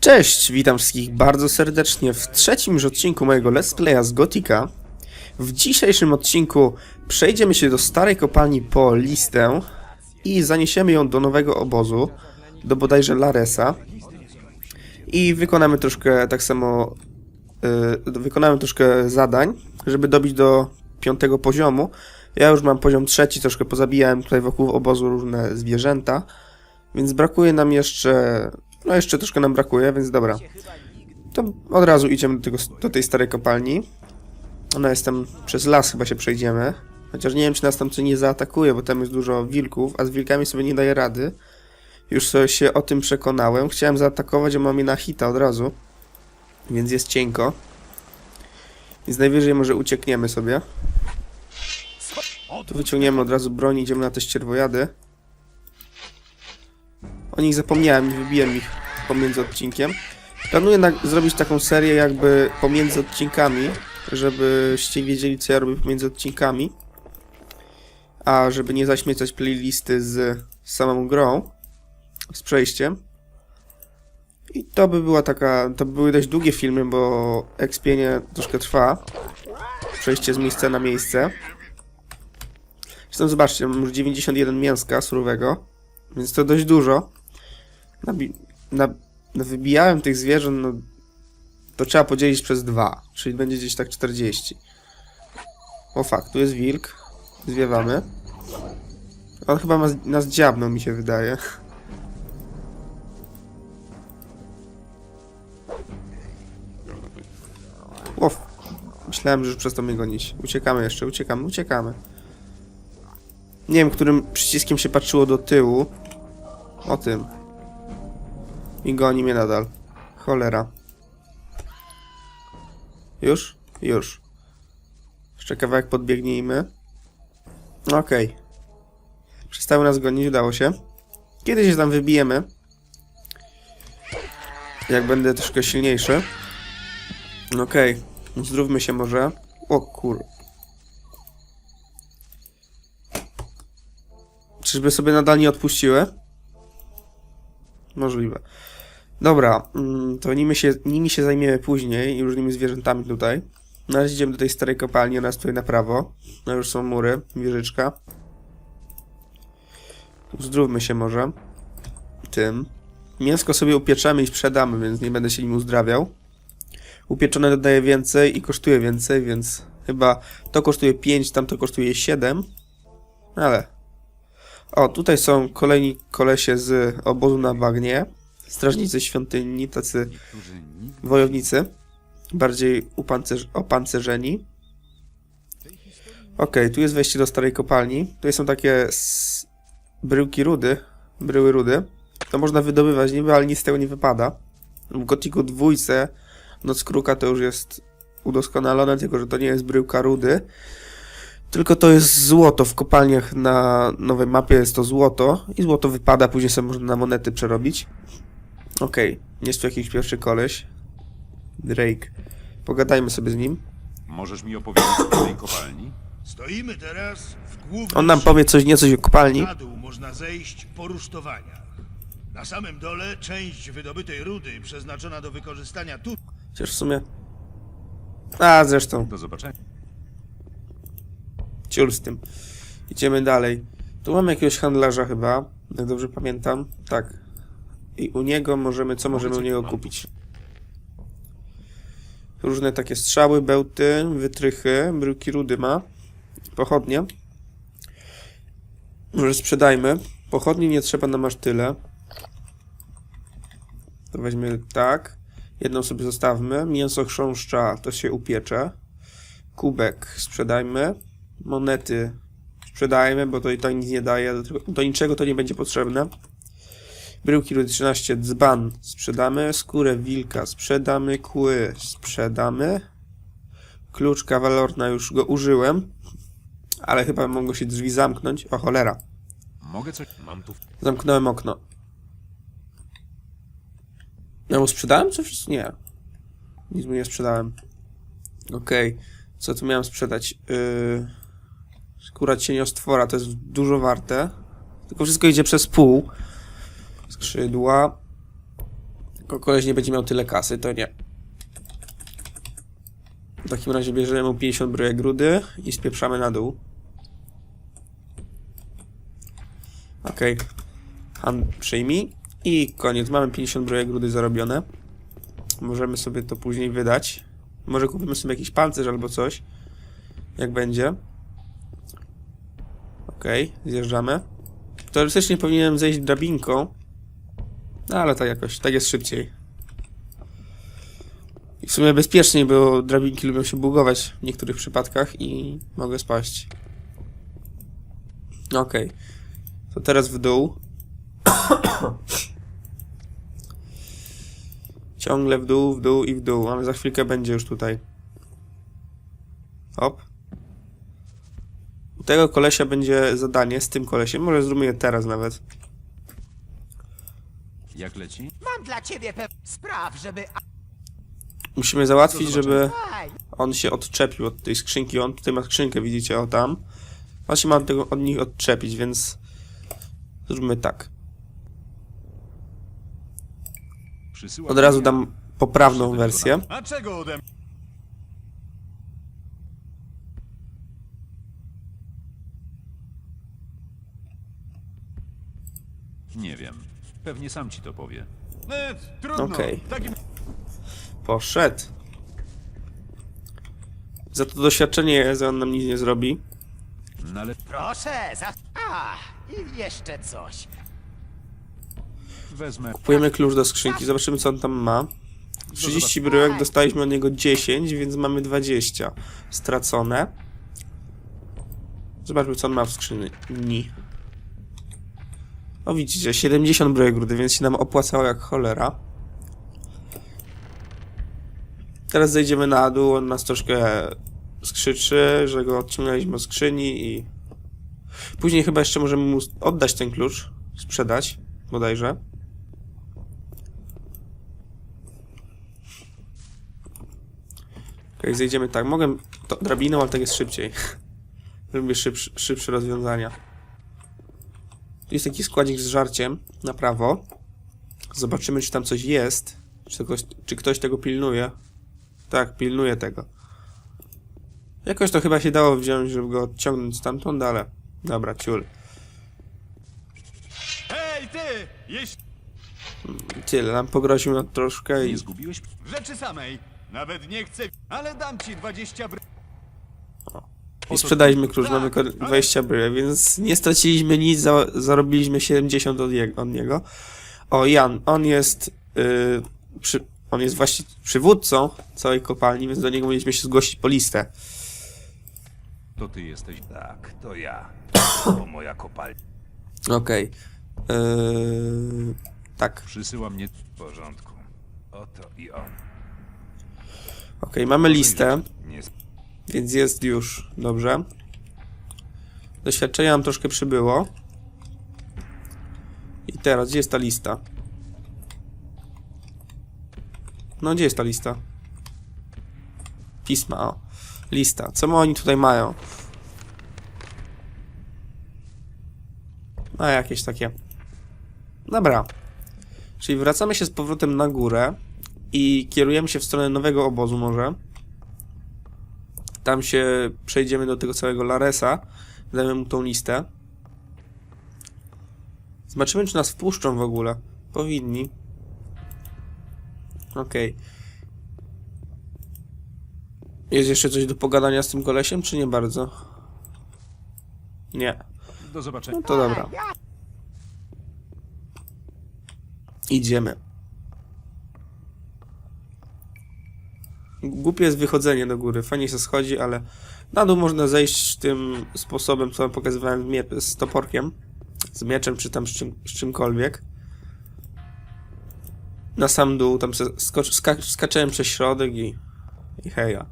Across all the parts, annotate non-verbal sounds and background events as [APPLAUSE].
Cześć, witam wszystkich bardzo serdecznie w trzecim już odcinku mojego Let's Playa z Gotika. W dzisiejszym odcinku przejdziemy się do starej kopalni po listę i zaniesiemy ją do nowego obozu, do bodajże Laresa. I wykonamy troszkę tak samo, yy, wykonamy troszkę zadań, żeby dobić do piątego poziomu. Ja już mam poziom trzeci, troszkę pozabijałem tutaj wokół obozu różne zwierzęta, więc brakuje nam jeszcze no jeszcze troszkę nam brakuje, więc dobra. To od razu idziemy do, tego, do tej starej kopalni. Ona jest tam przez las chyba się przejdziemy. Chociaż nie wiem, czy nas tam co nie zaatakuje, bo tam jest dużo wilków, a z wilkami sobie nie daje rady. Już sobie się o tym przekonałem. Chciałem zaatakować, a mam je na hita od razu. Więc jest cienko. Więc najwyżej może uciekniemy sobie. Tu wyciągniemy od razu broń, idziemy na te ścierwojady. O nich zapomniałem, nie wybiłem ich pomiędzy odcinkiem. Planuję zrobić taką serię jakby pomiędzy odcinkami, żebyście wiedzieli co ja robię pomiędzy odcinkami. A żeby nie zaśmiecać playlisty z samą grą, z przejściem. I to by była taka, to by były dość długie filmy, bo expienie troszkę trwa. Przejście z miejsca na miejsce. Zresztą zobaczcie, mam już 91 mięska surowego, więc to dość dużo. Nabi- na, na wybijałem tych zwierząt, no to trzeba podzielić przez dwa, czyli będzie gdzieś tak 40. O fakt, tu jest wilk. Zwiewamy. On chyba ma, nas dziabnął, mi się wydaje. O, myślałem, że już przestał mnie gonić. Uciekamy jeszcze, uciekamy, uciekamy. Nie wiem, którym przyciskiem się patrzyło do tyłu. O tym. I goni mnie nadal. Cholera. Już? Już. Jeszcze kawałek podbiegnijmy. Okej. Przestały nas gonić, udało się. Kiedyś się tam wybijemy. Jak będę troszkę silniejszy. Okej. Zdrówmy się może. O kur... Czyżby sobie nadal nie odpuściły? Możliwe. Dobra, mm, to nimi się, nimi się zajmiemy później, i różnymi zwierzętami tutaj. Na idziemy do tej starej kopalni, ona jest tutaj na prawo. No już są mury, wieżyczka. Zdrówmy się może. Tym. Mięsko sobie upieczemy i sprzedamy, więc nie będę się nim uzdrawiał. Upieczone dodaje więcej i kosztuje więcej, więc chyba to kosztuje 5, tamto kosztuje 7. Ale o, tutaj są kolejni kolesie z obozu na bagnie. Strażnicy świątyni, tacy wojownicy. Bardziej upancerz opancerzeni. Okej, tu jest wejście do starej kopalni. Tutaj są takie bryłki rudy. Bryły rudy. To można wydobywać niby, ale nic z tego nie wypada. W Gotiku dwójce Noc Kruka to już jest udoskonalone, tylko że to nie jest bryłka rudy. Tylko to jest złoto. W kopalniach na nowej mapie jest to złoto i złoto wypada, później sobie można na monety przerobić. Okej, jest tu jakiś pierwszy koleś. Drake. Pogadajmy sobie z nim. Możesz mi opowiedzieć o tej kopalni? Stoimy teraz w głównym On nam powie coś niecoś o kopalni. Na dół można zejść po rusztowaniach. Na samym dole część wydobytej rudy przeznaczona do wykorzystania tu. Chociaż w sumie... A, zresztą. Do zobaczenia. Ciul z tym. Idziemy dalej. Tu mamy jakiegoś handlarza chyba, jak dobrze pamiętam. Tak. I u niego możemy, co możemy u niego kupić? Różne takie strzały, bełty, wytrychy, bryłki rudy ma. Pochodnie. Może sprzedajmy. Pochodni nie trzeba nam aż tyle. To weźmy tak. Jedną sobie zostawmy. Mięso chrząszcza to się upiecze. Kubek sprzedajmy monety sprzedajmy, bo to i tak nic nie daje, do niczego to nie będzie potrzebne. Bryłki rudy 13, dzban sprzedamy, skórę wilka sprzedamy, kły sprzedamy. Klucz kawalorna już go użyłem, ale chyba mogą się drzwi zamknąć. O cholera, Mogę coś... Mam tu... zamknąłem okno. Ja mu sprzedałem coś? Nie. Nic mu nie sprzedałem. Okej. Co tu miałem sprzedać? Yy... Skóra cieniostwora to jest dużo warte. Tylko wszystko idzie przez pół. Skrzydła. Tylko koleś nie będzie miał tyle kasy, to nie. W takim razie bierzemy mu 50 brojek rudy i spieprzamy na dół. Okej. Han przyjmij. I koniec. Mamy 50 brojek rudy zarobione. Możemy sobie to później wydać. Może kupimy sobie jakiś pancerz albo coś. Jak będzie. Okej, zjeżdżamy. Teoretycznie powinienem zejść drabinką. No ale tak jakoś, tak jest szybciej. I w sumie bezpieczniej, bo drabinki lubią się bugować w niektórych przypadkach i mogę spaść. Okej. To teraz w dół. [COUGHS] Ciągle w dół, w dół i w dół, ale za chwilkę będzie już tutaj. Hop. U tego kolesia będzie zadanie z tym kolesiem. Może zróbmy je teraz nawet. Jak leci? Mam dla ciebie pewne spraw, żeby... Musimy załatwić, żeby Aj, on się odczepił od tej skrzynki. On tutaj ma skrzynkę, widzicie, o tam. Właśnie mam tego od nich odczepić, więc zróbmy tak. Od razu dam poprawną wersję. A czego ode mnie? Nie wiem. Pewnie sam ci to powie. E, trudno. Okej. W takim... Poszedł. Za to doświadczenie jest, on nam nic nie zrobi. No ale proszę, za... A, i jeszcze coś. wezmę. Kupujemy klucz do skrzynki, zobaczymy co on tam ma. 30 bryłek, dostaliśmy od niego 10, więc mamy 20 stracone. Zobaczmy co on ma w skrzyni. O widzicie, 70 bryłek rudy, więc się nam opłacało jak cholera. Teraz zejdziemy na dół, on nas troszkę skrzyczy, że go odciągnęliśmy od skrzyni i... Później chyba jeszcze możemy mu oddać ten klucz, sprzedać, bodajże. Okej, zejdziemy tak. Mogę to drabiną, ale tak jest szybciej. [LAUGHS] Lubię szybsze, szybsze rozwiązania. Tu jest taki składzik z żarciem na prawo. Zobaczymy, czy tam coś jest. Czy, to ktoś, czy ktoś tego pilnuje. Tak, pilnuje tego. Jakoś to chyba się dało wziąć, żeby go odciągnąć stamtąd, ale... Dobra, ciul. Hej, ty! Jeśli... Tyle, nam pogroził na troszkę i... Nie zgubiłeś? W rzeczy samej. Nawet nie chcę, ale dam ci 20 bry... I sprzedaliśmy klucz, mamy ko- 20 bryłek, więc nie straciliśmy nic, za, zarobiliśmy 70 od, je- od niego. O, Jan, on jest, yy, przy, on jest właśnie przywódcą całej kopalni, więc do niego mieliśmy się zgłosić po listę. To ty jesteś. Tak, to ja. To moja kopalnia. Okej. Yy, tak, Przysyła mnie. W porządku. Oto i on. okej, mamy listę, więc jest już dobrze. Doświadczenia nam troszkę przybyło. I teraz, gdzie jest ta lista? No, gdzie jest ta lista? Pisma, o. Lista. Co oni tutaj mają? A, jakieś takie. Dobra. Czyli wracamy się z powrotem na górę i kierujemy się w stronę nowego obozu może. Tam się przejdziemy do tego całego Laresa. Damy mu tą listę. Zobaczymy, czy nas wpuszczą w ogóle. Powinni. Okej. Jest jeszcze coś do pogadania z tym kolesiem, czy nie bardzo? Nie. Do zobaczenia. No to dobra. Idziemy. Głupie jest wychodzenie do góry. Fajnie się schodzi, ale na dół można zejść tym sposobem, co pokazywałem z toporkiem, z mieczem, czy tam z, czym, z czymkolwiek. Na sam dół, tam skocz, ska, skaczałem przez środek i, i heja.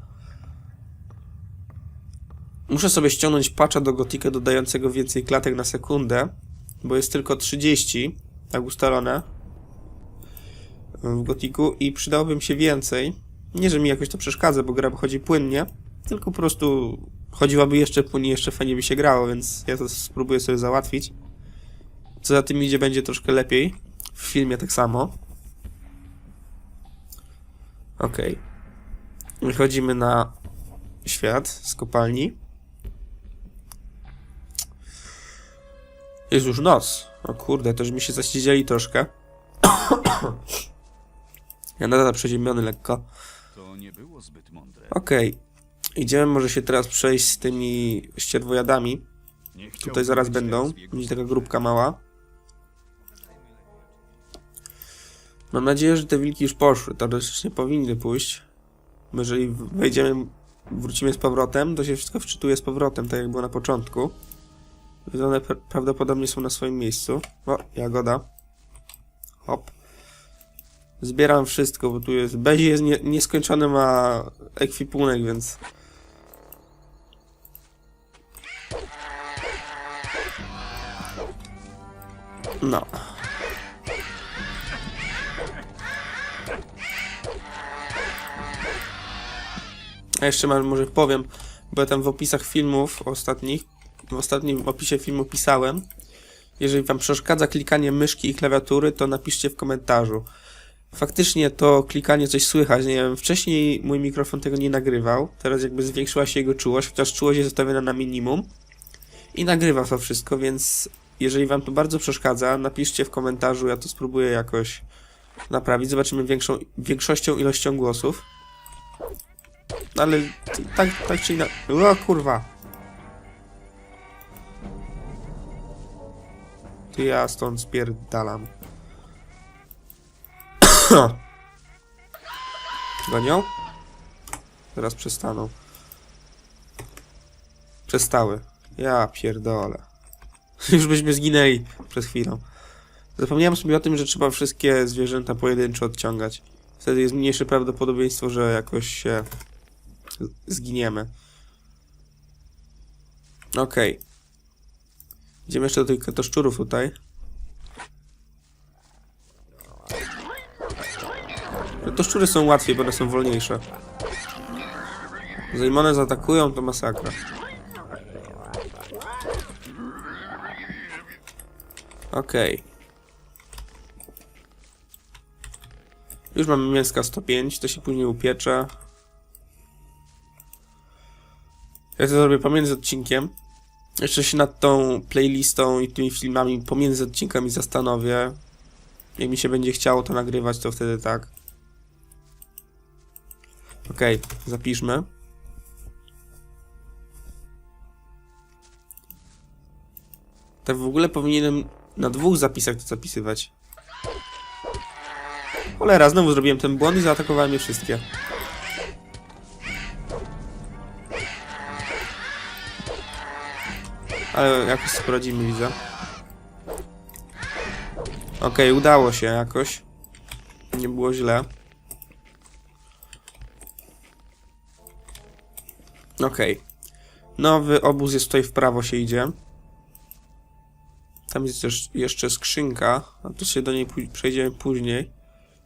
Muszę sobie ściągnąć patcha do Gotika dodającego więcej klatek na sekundę, bo jest tylko 30, tak ustalone w Gotiku i przydałoby mi się więcej. Nie, że mi jakoś to przeszkadza, bo gra chodzi płynnie, tylko po prostu chodziłaby jeszcze płynnie, jeszcze fajnie by się grało, więc ja to spróbuję sobie załatwić. Co za tym idzie, będzie troszkę lepiej. W filmie tak samo. Okej. Wychodzimy na świat z kopalni. Jest już noc. O kurde, to już mi się zasiedzieli troszkę. [COUGHS] ja nadal przeziębiony lekko. To nie było zbyt mądre. Okej. Idziemy może się teraz przejść z tymi ścierwojadami. Nie Tutaj zaraz będą. Będzie taka grupka mała. Mam nadzieję, że te wilki już poszły. Teoretycznie powinny pójść. Bo jeżeli wejdziemy, wrócimy z powrotem, to się wszystko wczytuje z powrotem, tak jak było na początku. Więc one pra- prawdopodobnie są na swoim miejscu. O, jagoda. Hop. Zbieram wszystko, bo tu jest... Bezi jest nie, nieskończony ma ekwipunek, więc... No. A jeszcze może powiem, bo ja tam w opisach filmów ostatnich, w ostatnim opisie filmu pisałem, jeżeli wam przeszkadza klikanie myszki i klawiatury, to napiszcie w komentarzu. Faktycznie to klikanie coś słychać, nie wiem, wcześniej mój mikrofon tego nie nagrywał, teraz jakby zwiększyła się jego czułość, chociaż czułość jest zostawiona na minimum i nagrywa to wszystko, więc jeżeli wam to bardzo przeszkadza, napiszcie w komentarzu, ja to spróbuję jakoś naprawić. Zobaczymy większą, większością ilością głosów. Ale tak, tak czy inaczej. O kurwa! Ty ja stąd spierdalam. [CLEARS THROAT] Gonią? Teraz przestaną. Przestały. Ja pierdolę. [LAUGHS] Już byśmy zginęli przez chwilę. Zapomniałem sobie o tym, że trzeba wszystkie zwierzęta pojedynczo odciągać. Wtedy jest mniejsze prawdopodobieństwo, że jakoś się zginiemy. Okej. Idziemy jeszcze do tych katoszczurów tutaj. Katoszczury są łatwiej, bo one są wolniejsze. Zanim one zaatakują, to masakra. Okej. Już mamy mięska 105, to się później upiecze. Ja to zrobię pomiędzy odcinkiem. Jeszcze się nad tą playlistą i tymi filmami pomiędzy odcinkami zastanowię. Jak mi się będzie chciało to nagrywać, to wtedy tak. Okej, zapiszmy. Tak w ogóle powinienem na dwóch zapisach to zapisywać. Cholera, znowu zrobiłem ten błąd i zaatakowałem je wszystkie. Ale jakoś sobie poradzimy, widzę. Okej, udało się jakoś. Nie było źle. Okej. Nowy obóz jest tutaj w prawo się idzie. Tam jest też jeszcze skrzynka, a to się do niej przejdziemy później.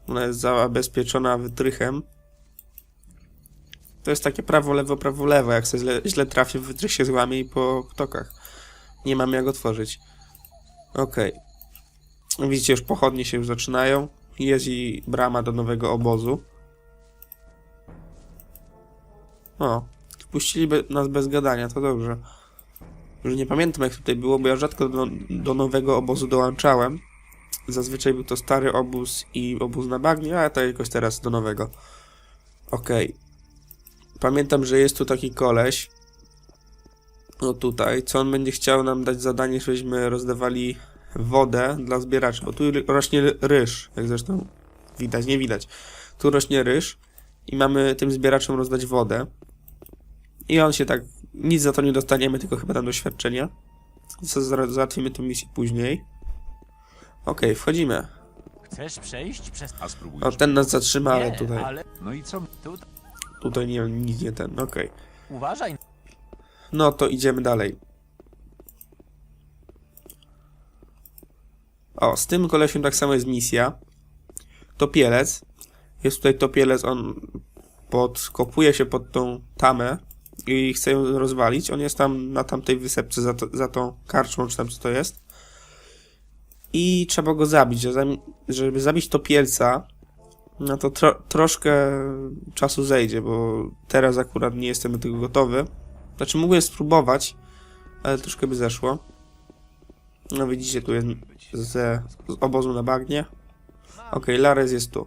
Ona jest zabezpieczona wytrychem. To jest takie prawo, lewo, prawo, lewo. Jak sobie źle, źle trafię, wytrych się złamie i po tokach. Nie mam jak otworzyć. Okej. Widzicie, już pochodnie się już zaczynają. Jest i brama do nowego obozu. O, wpuścili be- nas bez gadania, to dobrze. Już nie pamiętam jak tutaj było, bo ja rzadko do, do nowego obozu dołączałem. Zazwyczaj był to stary obóz i obóz na bagnie, a tak jakoś teraz do nowego. Okej. Pamiętam, że jest tu taki koleś. O tutaj, co on będzie chciał nam dać zadanie, żebyśmy rozdawali wodę dla zbieraczy, bo tu rośnie ryż, jak zresztą widać, nie widać. Tu rośnie ryż i mamy tym zbieraczom rozdać wodę. I on się tak, nic za to nie dostaniemy, tylko chyba tam doświadczenia. Załatwimy tę misję później. Okej, wchodzimy. Chcesz przejść przez... A spróbuj. O, ten nas zatrzyma, ale Nie, tutaj, ale No i co? tu... tutaj nie, nic nie ten, okej. Uważaj. No to idziemy dalej. O, z tym kolesiem tak samo jest misja. Topielec. Jest tutaj topielec, on podkopuje się pod tą tamę i chce ją rozwalić. On jest tam na tamtej wysepce za, to, za tą karczmą, czy tam co to jest. I trzeba go zabić. Żeby zabić topielca, No to tro troszkę czasu zejdzie, bo teraz akurat nie jestem do tego gotowy. Znaczy mógłbym spróbować, ale troszkę by zeszło. No widzicie, tu jest ze, z obozu na bagnie. Okej, Lares jest tu.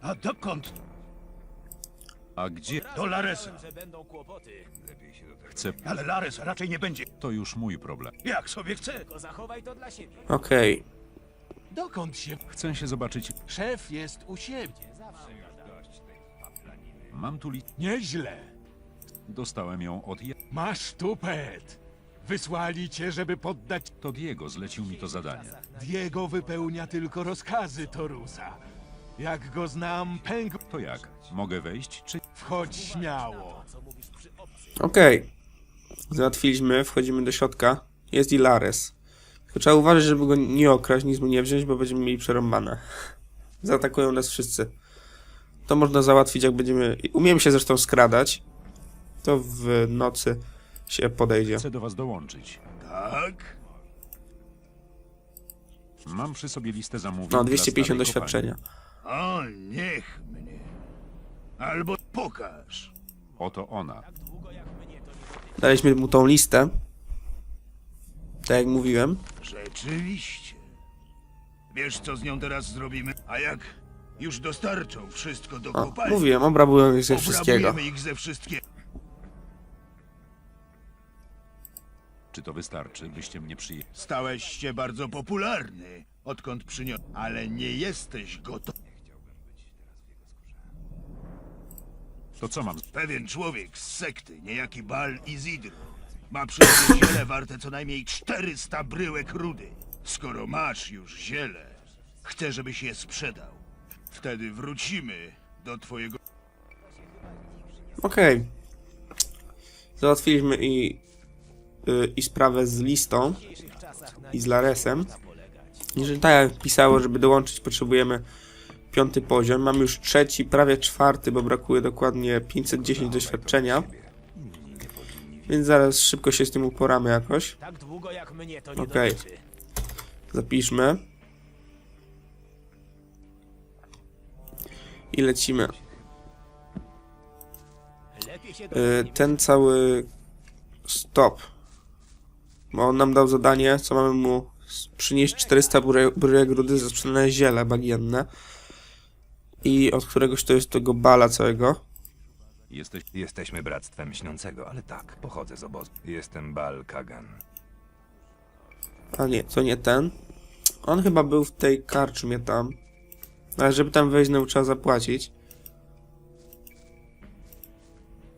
A dokąd? A gdzie Do Laresa. Chcę? Ale Lares raczej nie będzie. To już mój problem. Jak sobie chce. Tylko zachowaj to dla siebie. Okej, Dokąd się? Chcę się zobaczyć. Szef jest u siebie. Mam tu li... Nieźle. Dostałem ją od... Je... Masz tupet. Wysłali cię, żeby poddać. To Diego zlecił mi to zadanie. Diego wypełnia tylko rozkazy Torusa. Jak go znam, pęk. To jak? Mogę wejść, czy... Wchodź śmiało. okej. Załatwiliśmy, wchodzimy do środka. Jest i Lares. Tylko trzeba uważać, żeby go nie okraść, nic mu nie wziąć, bo będziemy mieli przerąbane. [LAUGHS] Zaatakują nas wszyscy. To można załatwić, jak będziemy... Umiemy się zresztą skradać. To w nocy się podejdzie. Chcę do was dołączyć. Tak? Mam przy sobie listę zamówień No, dla 250 starej doświadczenia. O, niech mnie. Albo pokaż. Oto ona. Daliśmy mu tą listę. Tak jak mówiłem. Rzeczywiście. Wiesz, co z nią teraz zrobimy? A jak już dostarczą wszystko do O, kopalni, mówiłem, obrabują ich ze wszystkiego. obrabujemy ich ze wszystkiego. Czy to wystarczy, byście mnie przyjęli? Stałeś się bardzo popularny, odkąd przyniosł, ale nie jesteś gotowy. To co mam? Pewien człowiek z sekty, niejaki Bal Izidro, ma przy sobie [CLEARS THROAT] ziele warte co najmniej 400 bryłek rudy. Skoro masz już ziele, chcę, żebyś je sprzedał. Wtedy wrócimy do twojego... Okej. Załatwiliśmy i, y, i sprawę z listą i z Laresem. Jeżeli tak jak pisało, żeby dołączyć potrzebujemy piąty poziom. Mam już trzeci, prawie czwarty, bo brakuje dokładnie 510 doświadczenia. Więc zaraz szybko się z tym uporamy jakoś. Tak długo jak mnie to nie Okej. dotyczy. Zapiszmy. I lecimy. Y, ten cały stop. Bo on nam dał zadanie, co mamy mu przynieść 400 bryłek bryłek rudy za sprzedane ziele bagienne. I od któregoś to jest tego bala całego. Jesteś... Jesteśmy bractwem śniącego, ale tak, pochodzę z obozu. Jestem Bal Kagan. A nie, to nie ten. On chyba był w tej karczmie tam. Ale żeby tam wejść, no trzeba zapłacić.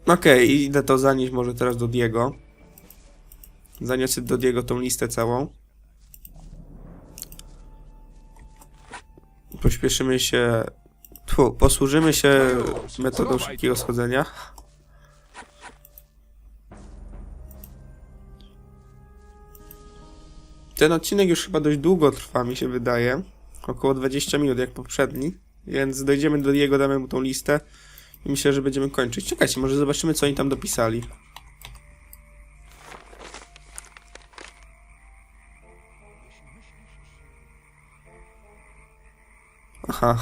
Okej, idę to zanieść może teraz do Diego. Zaniosę do Diego tą listę całą. Pośpieszymy się... Posłużymy się metodą szybkiego schodzenia. Ten odcinek już chyba dość długo trwa, mi się wydaje. Około 20 minut jak poprzedni. Więc dojdziemy do jego, damy mu tą listę. I myślę, że będziemy kończyć. Czekajcie, może zobaczymy, co oni tam dopisali. Aha.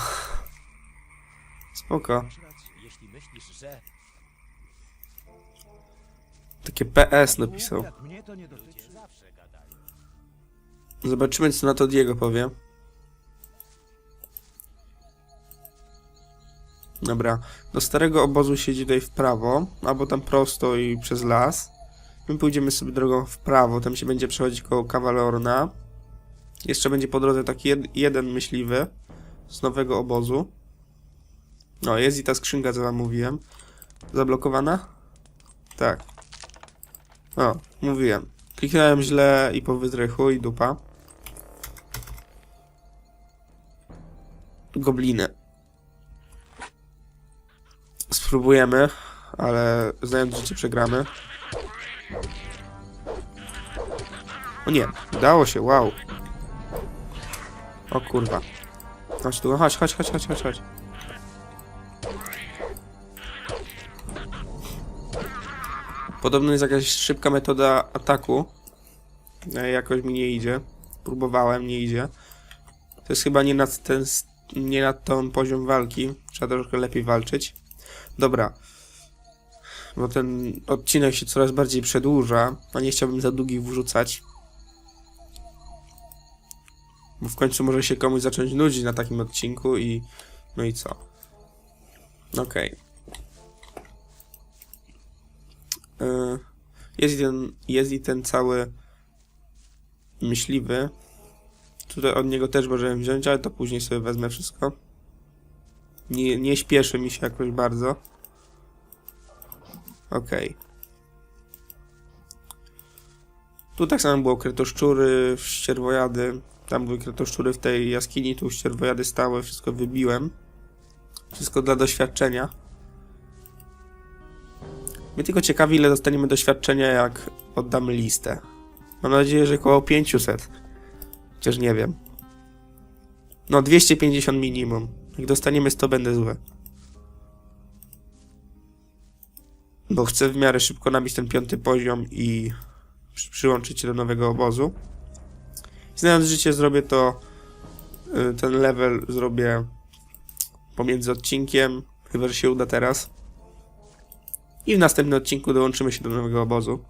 Że... Takie PS napisał. Zobaczymy, co na to Diego powie. Dobra, do starego obozu siedzi tutaj w prawo, albo tam prosto i przez las. My pójdziemy sobie drogą w prawo, tam się będzie przechodzić koło Kawalorna. Jeszcze będzie po drodze taki jed jeden myśliwy z nowego obozu. No, jest i ta skrzynka, co wam mówiłem. Zablokowana? Tak. O, mówiłem. Kliknąłem źle i po wytrychu i dupa. Gobliny. Spróbujemy, ale znając życie przegramy. O nie, udało się, wow. O kurwa. Chodź tu, chodź, chodź, chodź, chodź, chodź, Podobno jest jakaś szybka metoda ataku. E, Jakoś mi nie idzie. Próbowałem, nie idzie. To jest chyba nie na ten, nie na ten poziom walki. Trzeba troszkę lepiej walczyć. Dobra. Bo ten odcinek się coraz bardziej przedłuża, a nie chciałbym za długich wrzucać. Bo w końcu może się komuś zacząć nudzić na takim odcinku i... No i co? Okej. Y, Jest, i ten, jest i ten cały myśliwy. Tutaj od niego też możemy wziąć, ale to później sobie wezmę wszystko. Nie, nie śpieszy mi się jakoś bardzo. Okej. Tu tak samo było kretoszczury, ścierwojady. Tam były kretoszczury w tej jaskini, tu ścierwojady stały, wszystko wybiłem. Wszystko dla doświadczenia. Mnie tylko ciekawi, ile dostaniemy doświadczenia, jak oddamy listę. Mam nadzieję, że około 500. Chociaż nie wiem. No, 250 minimum. Jak dostaniemy 100, będę zły. Bo chcę w miarę szybko nabić ten piąty poziom i przy- przyłączyć się do nowego obozu. Znając życie, zrobię to. y, Ten level zrobię pomiędzy odcinkiem, chyba że się uda teraz. I w następnym odcinku dołączymy się do nowego obozu.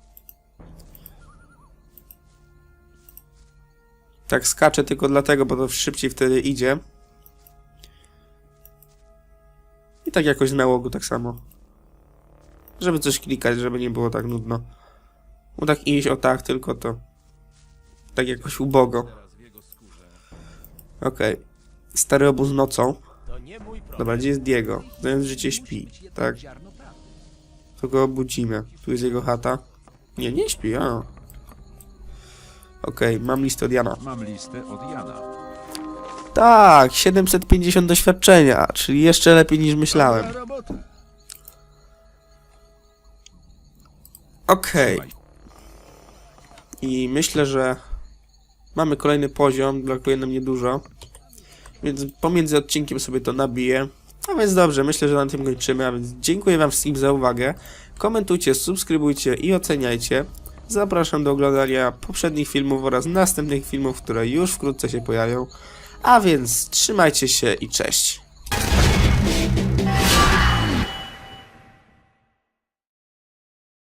Tak skaczę tylko dlatego, bo to szybciej wtedy idzie. I tak jakoś z nałogu tak samo. Żeby coś klikać, żeby nie było tak nudno. Bo tak iść o tak tylko to... Tak jakoś ubogo. Okej. Stary obóz nocą. Dobra, gdzie jest Diego? Znając życie śpi, tak? To go obudzimy. Tu jest jego chata. Nie, nie śpi, a. Okej, mam listę od Jana. Mam listę od Jana. Tak, 750 doświadczenia, czyli jeszcze lepiej niż myślałem. Okej. I myślę, że mamy kolejny poziom, brakuje nam niedużo. Więc pomiędzy odcinkiem sobie to nabiję. A więc dobrze, myślę, że na tym kończymy. A więc dziękuję Wam wszystkim za uwagę. Komentujcie, subskrybujcie i oceniajcie. Zapraszam do oglądania poprzednich filmów oraz następnych filmów, które już wkrótce się pojawią. A więc trzymajcie się i cześć.